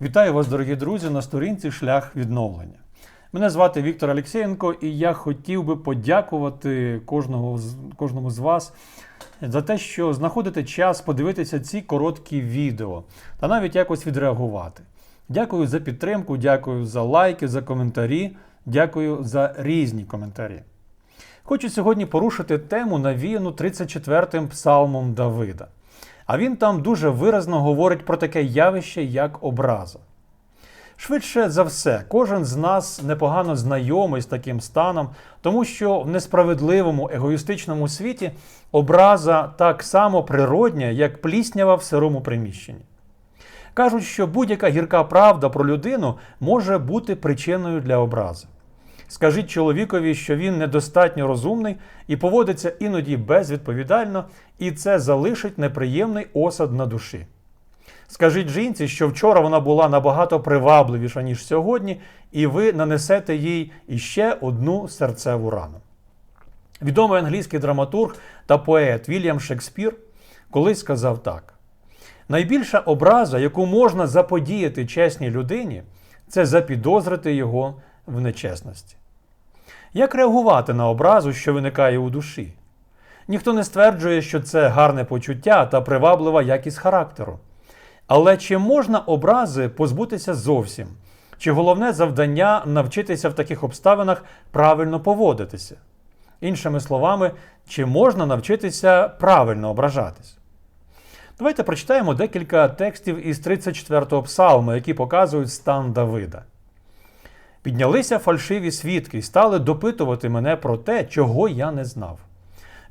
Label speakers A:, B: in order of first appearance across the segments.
A: Вітаю вас, дорогі друзі, на сторінці Шлях відновлення. Мене звати Віктор Алексєєнко, і я хотів би подякувати кожного, кожному з вас за те, що знаходите час подивитися ці короткі відео та навіть якось відреагувати. Дякую за підтримку, дякую за лайки, за коментарі, дякую за різні коментарі. Хочу сьогодні порушити тему, навіяну 34-м псалмом Давида. А він там дуже виразно говорить про таке явище, як образа. Швидше за все, кожен з нас непогано знайомий з таким станом, тому що в несправедливому егоїстичному світі образа так само природня, як пліснява в сирому приміщенні. Кажуть, що будь-яка гірка правда про людину може бути причиною для образи. Скажіть чоловікові, що він недостатньо розумний і поводиться іноді безвідповідально, і це залишить неприємний осад на душі. Скажіть жінці, що вчора вона була набагато привабливіша, ніж сьогодні, і ви нанесете їй іще одну серцеву рану. Відомий англійський драматург та поет Вільям Шекспір колись сказав так: найбільша образа, яку можна заподіяти чесній людині, це запідозрити його в нечесності. Як реагувати на образу, що виникає у душі? Ніхто не стверджує, що це гарне почуття та приваблива якість характеру. Але чи можна образи позбутися зовсім? Чи головне завдання навчитися в таких обставинах правильно поводитися? Іншими словами, чи можна навчитися правильно ображатись? Давайте прочитаємо декілька текстів із 34-го псалму, які показують стан Давида. Піднялися фальшиві свідки і стали допитувати мене про те, чого я не знав.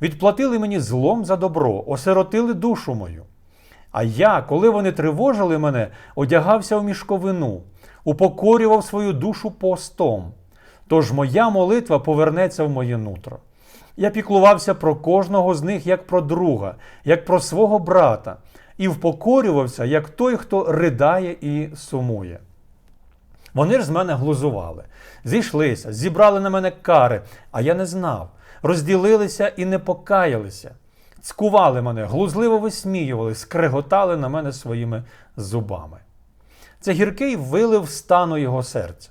A: Відплатили мені злом за добро, осиротили душу мою. А я, коли вони тривожили мене, одягався в мішковину, упокорював свою душу постом. Тож моя молитва повернеться в моє нутро. Я піклувався про кожного з них як про друга, як про свого брата, і впокорювався, як той, хто ридає і сумує. Вони ж з мене глузували, зійшлися, зібрали на мене кари, а я не знав, розділилися і не покаялися. Цкували мене, глузливо висміювали, скреготали на мене своїми зубами. Це гіркий вилив стану його серця.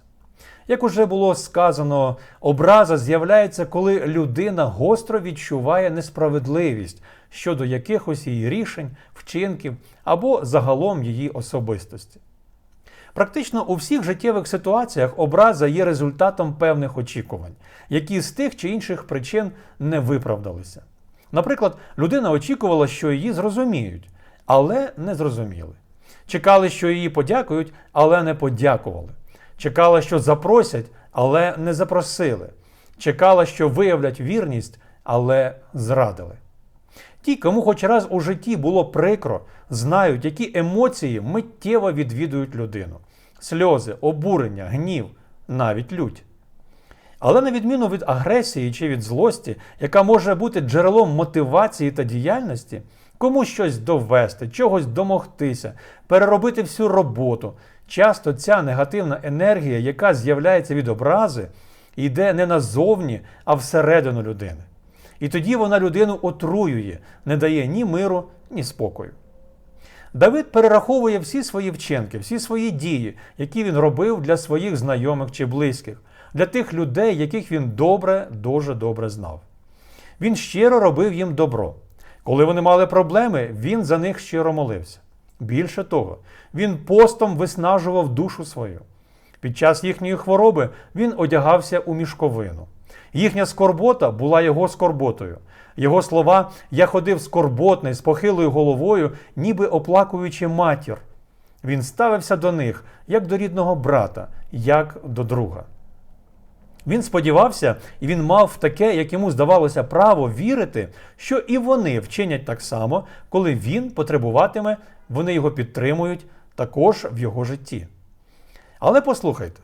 A: Як уже було сказано, образа з'являється, коли людина гостро відчуває несправедливість щодо якихось її рішень, вчинків або загалом її особистості. Практично у всіх життєвих ситуаціях образа є результатом певних очікувань, які з тих чи інших причин не виправдалися. Наприклад, людина очікувала, що її зрозуміють, але не зрозуміли. Чекали, що її подякують, але не подякували. Чекала, що запросять, але не запросили. Чекала, що виявлять вірність, але зрадили. Ті, кому хоч раз у житті було прикро, знають, які емоції миттєво відвідують людину: сльози, обурення, гнів, навіть лють. Але на відміну від агресії чи від злості, яка може бути джерелом мотивації та діяльності, комусь щось довести, чогось домогтися, переробити всю роботу, часто ця негативна енергія, яка з'являється від образи, йде не назовні, а всередину людини. І тоді вона людину отруює, не дає ні миру, ні спокою. Давид перераховує всі свої вчинки, всі свої дії, які він робив для своїх знайомих чи близьких, для тих людей, яких він добре, дуже добре знав. Він щиро робив їм добро. Коли вони мали проблеми, він за них щиро молився. Більше того, він постом виснажував душу свою. Під час їхньої хвороби він одягався у мішковину. Їхня скорбота була його скорботою. Його слова Я ходив скорботний з похилою головою, ніби оплакуючи матір. Він ставився до них як до рідного брата, як до друга. Він сподівався, і він мав таке, як йому здавалося, право вірити, що і вони вчинять так само, коли він потребуватиме, вони його підтримують також в його житті. Але послухайте,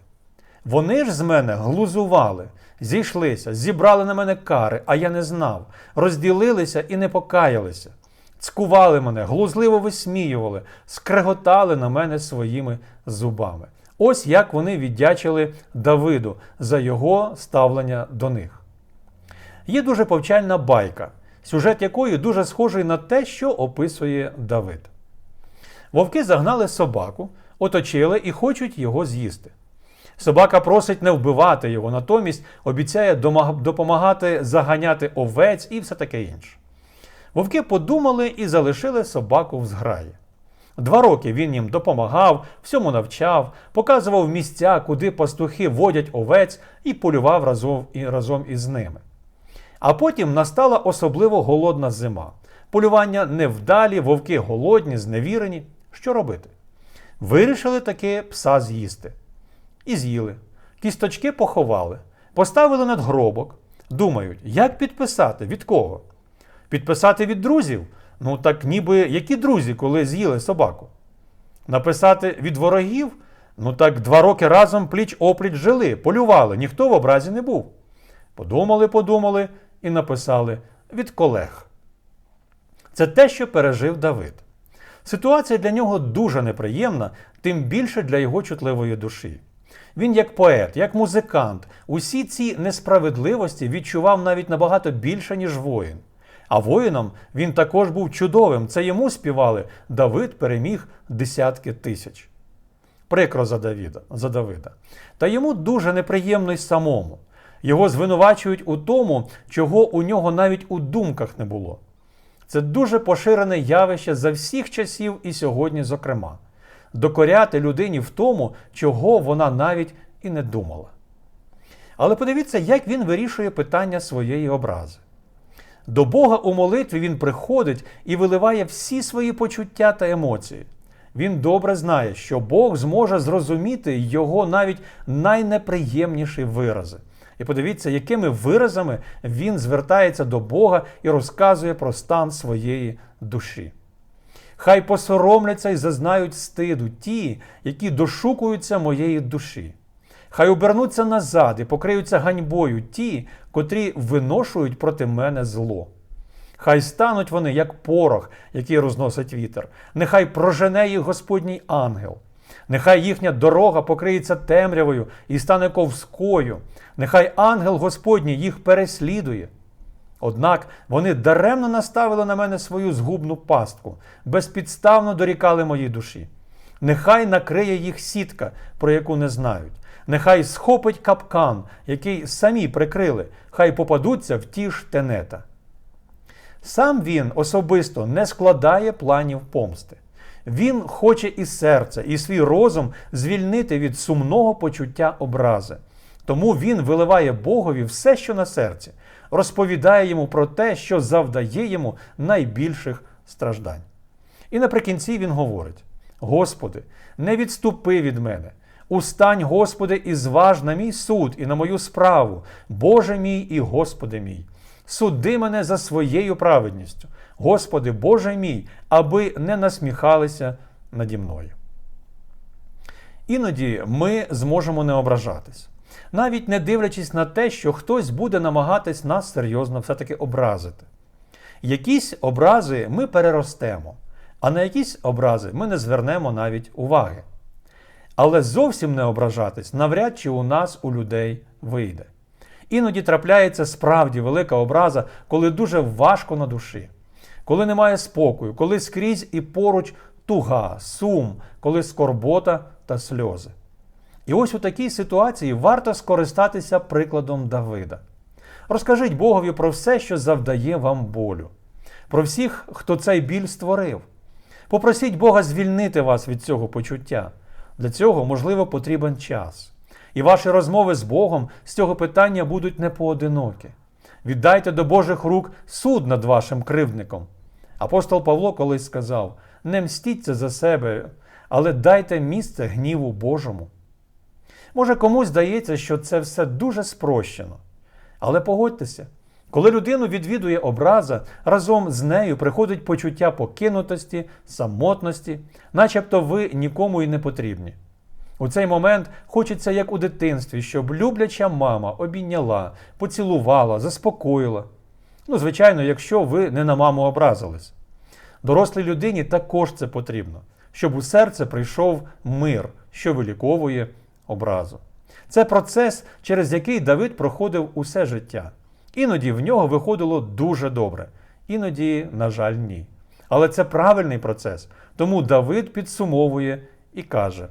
A: вони ж з мене глузували, зійшлися, зібрали на мене кари, а я не знав, розділилися і не покаялися. Цкували мене, глузливо висміювали, скреготали на мене своїми зубами. Ось як вони віддячили Давиду за його ставлення до них. Є дуже повчальна байка, сюжет якої дуже схожий на те, що описує Давид. Вовки загнали собаку, оточили і хочуть його з'їсти. Собака просить не вбивати його, натомість обіцяє допомагати заганяти овець і все таке інше. Вовки подумали і залишили собаку в зграї. Два роки він їм допомагав, всьому навчав, показував місця, куди пастухи водять овець і полював разом, і, разом із ними. А потім настала особливо голодна зима. Полювання невдалі, вовки голодні, зневірені. Що робити? Вирішили таки пса з'їсти. І з'їли. Кісточки поховали, поставили над гробок. Думають, як підписати? Від кого? Підписати від друзів? Ну так ніби які друзі, коли з'їли собаку? Написати від ворогів? Ну так два роки разом пліч опліч жили, полювали, ніхто в образі не був. Подумали, подумали і написали від колег. Це те, що пережив Давид. Ситуація для нього дуже неприємна, тим більше для його чутливої душі. Він, як поет, як музикант, усі ці несправедливості відчував навіть набагато більше, ніж воїн. А воїном він також був чудовим. Це йому співали Давид переміг десятки тисяч. Прикро за Давіда, за Давида. Та йому дуже неприємно й самому. Його звинувачують у тому, чого у нього навіть у думках не було. Це дуже поширене явище за всіх часів і сьогодні, зокрема, докоряти людині в тому, чого вона навіть і не думала. Але подивіться, як він вирішує питання своєї образи. До Бога у молитві він приходить і виливає всі свої почуття та емоції. Він добре знає, що Бог зможе зрозуміти його навіть найнеприємніші вирази. І подивіться, якими виразами він звертається до Бога і розказує про стан своєї душі. Хай посоромляться і зазнають стиду ті, які дошукуються моєї душі. Хай обернуться назад і покриються ганьбою ті, котрі виношують проти мене зло. Хай стануть вони, як порох, який розносить вітер. Нехай прожене їх Господній ангел. Нехай їхня дорога покриється темрявою і стане ковською. Нехай ангел Господній їх переслідує. Однак вони даремно наставили на мене свою згубну пастку, безпідставно дорікали моїй душі. Нехай накриє їх сітка, про яку не знають. Нехай схопить капкан, який самі прикрили, хай попадуться в ті ж тенета. Сам він особисто не складає планів помсти. Він хоче і серце, і свій розум звільнити від сумного почуття образи. Тому він виливає Богові все, що на серці, розповідає йому про те, що завдає йому найбільших страждань. І наприкінці він говорить: Господи, не відступи від мене. Устань, Господи, і зваж на мій суд і на мою справу, Боже мій і Господи мій. Суди мене за своєю праведністю, Господи Боже мій, аби не насміхалися наді мною. Іноді ми зможемо не ображатись, навіть не дивлячись на те, що хтось буде намагатись нас серйозно все-таки образити. Якісь образи ми переростемо, а на якісь образи ми не звернемо навіть уваги. Але зовсім не ображатись навряд чи у нас, у людей, вийде. Іноді трапляється справді велика образа, коли дуже важко на душі, коли немає спокою, коли скрізь і поруч туга, сум, коли скорбота та сльози. І ось у такій ситуації варто скористатися прикладом Давида. Розкажіть Богові про все, що завдає вам болю, про всіх, хто цей біль створив. Попросіть Бога звільнити вас від цього почуття. Для цього, можливо, потрібен час. І ваші розмови з Богом з цього питання будуть не поодинокі. Віддайте до Божих рук суд над вашим кривдником. Апостол Павло колись сказав: не мстіться за себе, але дайте місце гніву Божому. Може, комусь здається, що це все дуже спрощено. Але погодьтеся, коли людину відвідує образа, разом з нею приходить почуття покинутості, самотності, начебто ви нікому й не потрібні. У цей момент хочеться, як у дитинстві, щоб любляча мама обійняла, поцілувала, заспокоїла. Ну, звичайно, якщо ви не на маму образились. Дорослій людині також це потрібно, щоб у серце прийшов мир, що виліковує образу. Це процес, через який Давид проходив усе життя. Іноді в нього виходило дуже добре, іноді, на жаль, ні. Але це правильний процес. Тому Давид підсумовує і каже: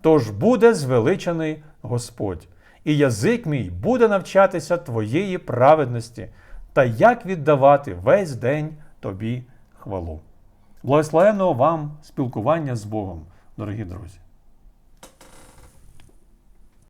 A: Тож буде звеличений Господь, і язик мій буде навчатися твоєї праведності, та як віддавати весь день тобі хвалу. Благословенного вам спілкування з Богом, дорогі друзі!